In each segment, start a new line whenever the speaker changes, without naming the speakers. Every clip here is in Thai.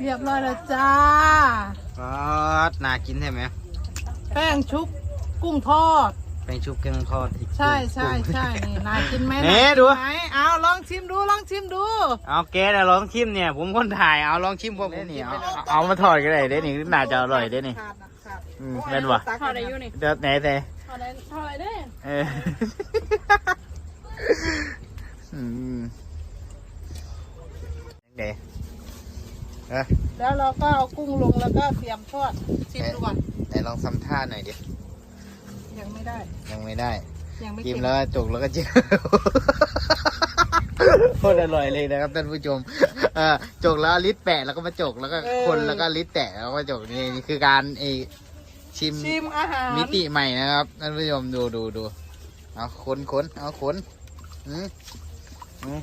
เรียบร้อยแล้วจ้า
ก็น่ากินใช่ไหม
แป้งชุบกุ้งทอด
เป็นชุบแกงทอดอีก
ใช่ใช่ใช่นี่น่ากินไหม
เน่า
กิ
ดู
ไหมเอาลองชิมดูลองชิมดู
เอาแกนะลองชิมเนี่ย ผมคนถ่ายเอาลองชิมพวกผมนี่เอาเอาเอามาทอดก็ได้เด้นี่น่าจะอร่อยเด้นี่
ขาดะขาด
อืมเป็นวะ
ตักอะไรอยู่นี่
เดี๋ยวไหนแต่
อะไรเท่าไรเด้
เอออืมเดี๋ย วเออ
แล้วเราก็เอากุ้งลงแล้วก็เตรียมทอดชิมดูก่อน
ไหนลองซ้ำท่าหน่อยดิ
ยังไม่ได้
ยังไม่ได้
ยังไม่
กิ
เก่
น
ง
แล้วก็จุกแล้วก็จิ้มโคตรอร่อยเลยนะครับท่านผู้ชมเออจกแล้วลิตรแปะแล้วก็มาจกแล้วก็คนแล้วก็ลิตรแตะแล้วก็มาจกนี่นี่คือการไอชิม
ชิมอาหาร
มิติใหม่นะครับท่านผู้ชมดูดูดูเอาคนคนเอาคนอืมอืม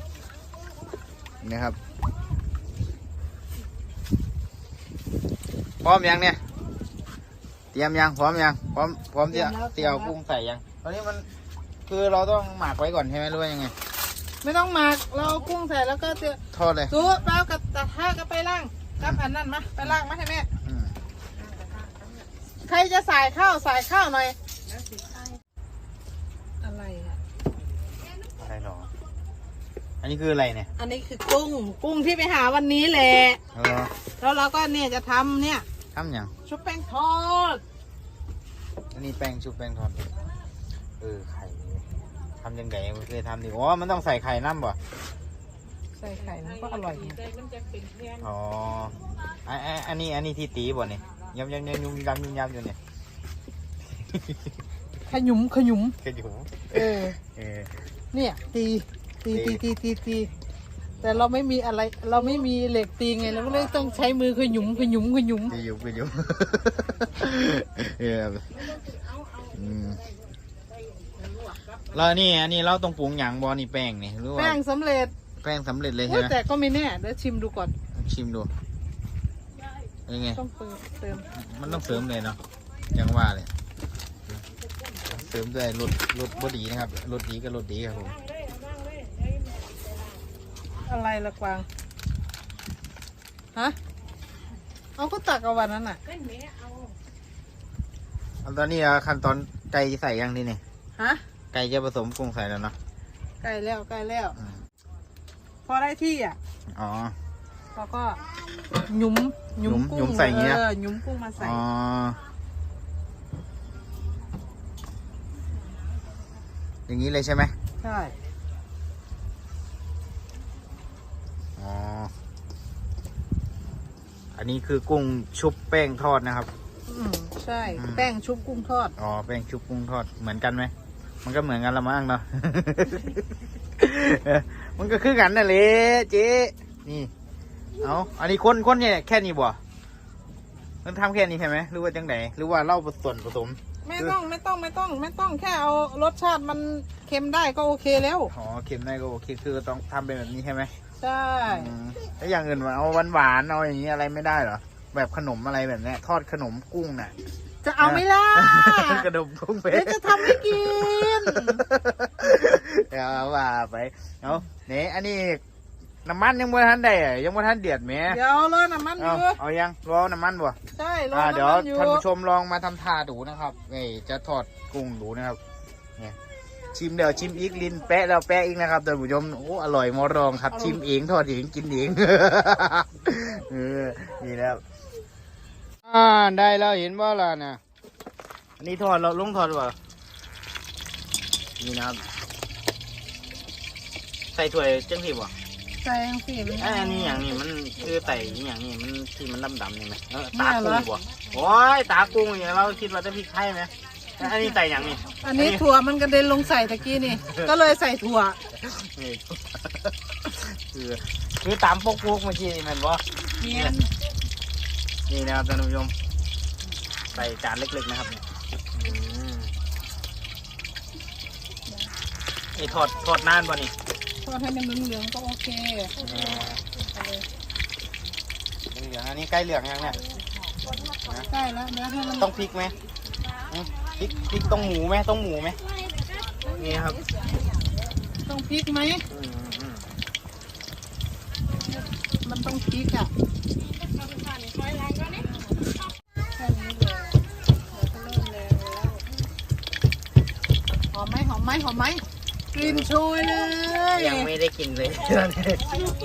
นี่ครับ ร้อมยังเนี่ย เตรียมยังพร้อมยังพร้อมพร้อมที่จะที่เอากุ้งใส่ยังตอนนี้มันคือเราต้องหมักไว้ก่อนใช่ไหมหรือว่ายังไง
ไม่ต้องหมักเราเอากุ้งใส่แล้วก็จะ
ทอดเลย
ซูแป้วกับตะท่าก็ไปล่างกับอันนั้นมาไปล่างมาให้แม่
อืม
ใครจะใส่ข้าวใส่ข้าวหน่อยอะไรอะ
อะไรหรอ อันนี้คืออะไรเนี่ย
อันนี้คือกุ้งกุ้งที่ไปหาวันนี้แหละ
เออ
แล้วเราก็เนี่ยจะทำเนี่ย
ทำยัง
ชุบแป้งทอด
อันนี้แป้งชุบแป้งทอด เออไข่ทำยังไงไม่เคยทำดิอ๋อมันต้องใส่ไข่น้ำบ่
ใส่ไข่มันก็อร่อยเนี่ย
อ๋ออันอันอันนี้อันนี้ที่ตีบ่เนี่ยยำยำยำยุ่มยำยุ่มยำอยู่เนี่ย
ขยุมขยุม
แค่อยู่
เออ
เออ
เนี่ยตีตี
ตี
ตีตีตีตี แต่เราไม่มีอะไร เราไม่มีเหล็กตีไงเราก็เลยต้องใช้มือขยุมขยุมขยุม
ไปอยู่ไปอยู่ เอออืมแล้วนี่อันนี้เราต้องปรุงหยังบอนี่แป้งนี่หรือว่า
แป้งสำเร็จ
แป้งสำเร็จเลย
โอ้
ใช่
ย
ไหม
แต่ก็ไม่แน่เดี๋ยวชิมดูก่อน
ชิมดูยังไง
ต้องเติมเติม
มันต้องเสริมเลยเนาะยังว่าเลย เสริมด้วยรถรถบดีนะครับรถดีก็รถดีครับผม
อะไรละกวาง ฮะ เอาก็ตักเอาวันนั้นน่ะ
อันตอนนี้อะขั้นตอนไก่ใส่ยังที่นี่
ฮะ
ไก่จะผสมกุ้งใส่แล้วเนาะ
ใกล้แล้วใกล้แล้ว
อืม
พอได้ที่อะ
อ๋อ
เราก็หยุมหยุม
หยุม
กุ้ง
ใส่อย่างเงี้ย
เออหยุมกุ้งมาใส่
อ๋ออย่างนี้เลยใช่ไหม
ใช่
อ๋อ อันนี้คือกุ้งชุบแป้งทอดนะครับ
อืมใช่
อืม
แป้งชุบกุ้งทอด
อ๋อแป้งชุบกุ้งทอดเหมือนกันไหมมันก็เหมือนกันละมั้งเนาะเออมันก็คือกันนั่นแหละเจ๊นี่เอาอันนี้คนคนเนี่ยแค่นี้บ่มันทำแค่นี้ใช่ไหมหรือว่าจังไหนหรือว่าเล่าส่วนผสม
ไม่ต้องไม่ต้องไม่ต้อง ไม่ต้องแค่เอารสชาติมันเค็มได้ก็โอเคแล้ว
อ๋อเค็มได้ก็โอเคคือต้องทำเป็นแบบนี้ใช่ไหม
ใช่
อืมแล้วอย่างอื่นวะเอาหวานหวานๆเอาอย่างนี้อะไรไม่ได้เหรอ แบบขนมอะไรแบบเนี้ย ทอดขนมกุ้งน่ะ
จะเอาไหม่ล่ะ
ขนมกุ้งเป๊
เดี๋ยวจะทำให้กิน
เดี๋ยวว่าไปเอาเนี่ยอันนี้น้ำมันยังไม่ทันได้อะยังไม่ทันเดือดแหม
เดี๋ยวรอน้ำมันอ
เอา
ยู่
เอายังรอน้ำมันบ่
ใช่รอ
อ่าเดี๋ยว
น้ำมันอยู่
ท่านผู้ชมลองมาทำท่าดูนะครับนี่จะทอดกุ้งดูนะครับ เนี่ย ชิมเดี๋ยวชิมอีกลิ้นแปะแล้วแปะอีกนะครับท่านผู้ชมโอ้อร่อยมอรองครับ ชิมเองทอดเองกินเองเออนี่แล้วอ่าได้แล้วเห็นว่าล่ะนะอันนี้ทอดเราลงทอดว่ะนี่นะครับ ใส่ถ้วยจังสิบ่
ใส่ยังสิมัน
อ่าอันนี้อย่างนี้มันคือใส่อหย่างนี้มันที่มันดำๆนี่ไหมเออ
เนี่
ตาย
เหร
กุ้
อ
งบ่โอ้ยตากุ้งอย่างเราคิดว่าจะพริกไทยไหมแล้ว อันนี้ใส่อย่างนี้
อันนี้ถั่วมันกระเด็นลงใส่ตะกี้นี่ ก็เลยใส่ถั่ว
นี่คือคือตามปกๆเมื่อกี้นี่แมันบ่
เนียน
นี่นะครับท่านผู้ชมใส่จานเล็กๆนะครับเนี่ยอืมนี่ทอดทอดนานป่ะนี่
ทอดให้มันเหลืองๆก็โอเค
เหลืองอันนี้ใกล้เหลืองยังเนี่ย
ใกล้แล้วเดี๋ยวให้มัน
ต้องพริกไหมอืม พริกพริกต้องหมูไหมต้องหมูไหมนี่ครับ
ต้องพริกไหม
มั
นต้องพริกอะหอมไหมหอมไหมหอมไหมกลิ่นโชยเลย
ยังไม่ได้กินเลย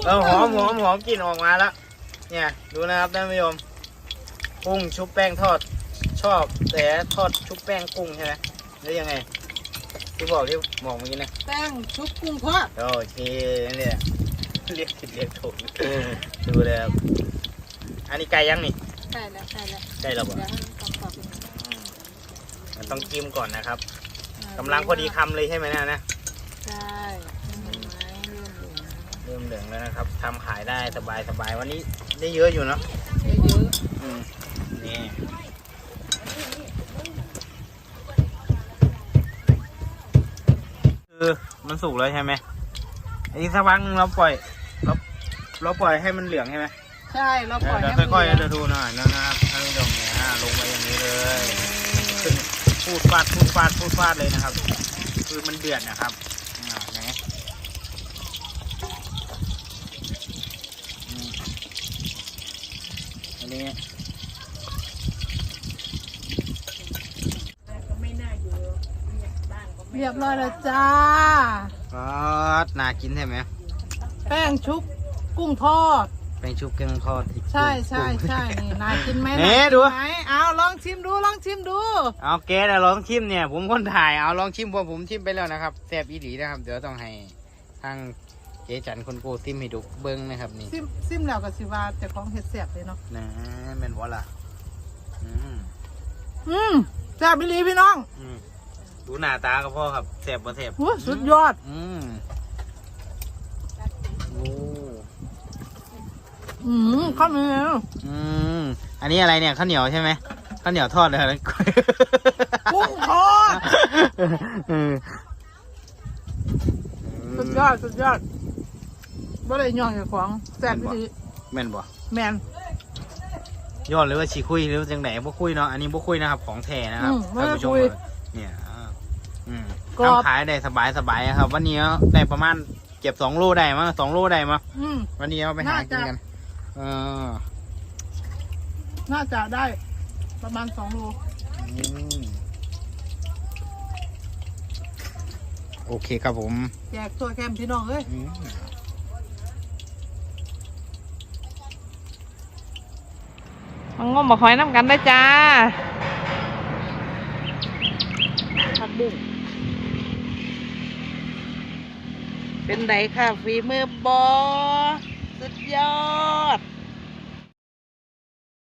เราหอมหอมหอมกลิ่นออกมาแล้วเนี่ย ดูนะครับท่านผู้ชมกุ้งชุบแป้งทอด ชอบแต่ทอดชุบแป้งกุ้งใช่ไหมหรือยังไง ที่บอกที่บอกเมื่อกี้นะ
แป้งชุบกุ้งทอด
โอเคนี่แหละเรียกผิดเรียกถูกดูเลยครับอันนี้ไก่ยังนี่
ใช่แล้วใช่แล้ว
ไก่เราบ่
เดี๋ยวให้มันกรอบๆเป็น
มันต้องจิ้มก่อนนะครับกำลังพอดีคำเลยใช่ไหมเนะนะ
ใช่เห็นไหมเริ่มเหลือง
เริ่มเหลืองแล้วนะครับทำขายได้สบายสบายวันนี้ได้เยอะอยู่เนาะ
เยอะ
อืมนี่คือ มันสุกแล้วใช่ไหมอีกสักพักนึงเราปล่อยเราเราปล่อยให้มันเหลืองใช่ไหม
ใช่เราปล่อย
เดี๋
ให้
ยว
มัน
ค่อยๆ
เหลื
จะ
อง
ดูหน่อยนะครับท่านผู้ชมเนี่ยอ่าลงไปอย่างนี้เลยขึ้นพูดฟาดพูดฟาดพูดฟาดเลยนะครับ คือมันเดือดนะครับอ่าไหนอืมอันนี้
เรียบร้อยแล้วจ้า
ก็น่ากินใช่ไหม
แป้งชุบกุ้งทอด
เป็นชุบแกงทอดอีก
ใช่ใช่ใช่นี่นายกินไหม
เน่า
ยกิ
ดู
ไหมเอาลองชิมดูลองชิมดู
เอาแกนะลองชิมเนี่ย ผมคนถ่ายเอาลองชิมเพราะผมชิมไปแล้วนะครับแซ่บอีหลีนะครับ เดี๋ยวต้องให้ทางเจ๊จันคนโกซิมให้ดูเบิ้งนะครับนี่
ซิมซิมแล้วก็สิว่าเจะของเห็ดแสบเลยเนาะ
นะแม่นวะล่ะอืม
อืมแซ่บอีหลีพี่น้อง
อืม ดูหน้าตาก็พอครับแซ่บบ่แซ่บ
โอ้สุดยอด
อืมโอ้
อืมข้าวเหนียว
อืมอันนี้อะไรเนี่ยข้าวเหนียวใช่ไหมข้าวเหนียวทอดเลยนะ
กุ้งทอด
อืม
สุดยอดสุดยอดบ่ได้ย่องกับของแซ่บอีหลี
แม่นบ่
แมน
ยอดหรือว่าชีคุยหรือว่าจังไหนบ่คุยเนาะอันนี้บ่คุยนะครับ ของแท้นะครับ
อืมไม่
ท่าน
ได้
ผู้ชม
คุย
เนี่ยอ่าอืม
กรอบ
ทำขายได้สบายสบายๆครับ วันนี้ได้ประมาณเก็บสองโลได้มั้งสองโลได้มั้ง
อืม
วันนี้เอาไปหา
น่า
กิน
จะ
กัน เออ
น่าจะได้ประมาณสองโล
อืมโอเคครับผม
แจกตัวแคมพี่น้องเอ้ย
อืม
มังงมมาคอยน้ำกันได้จ้า ผักบุ้ง เป็นไดค่ะฝีมือบอสุดยอด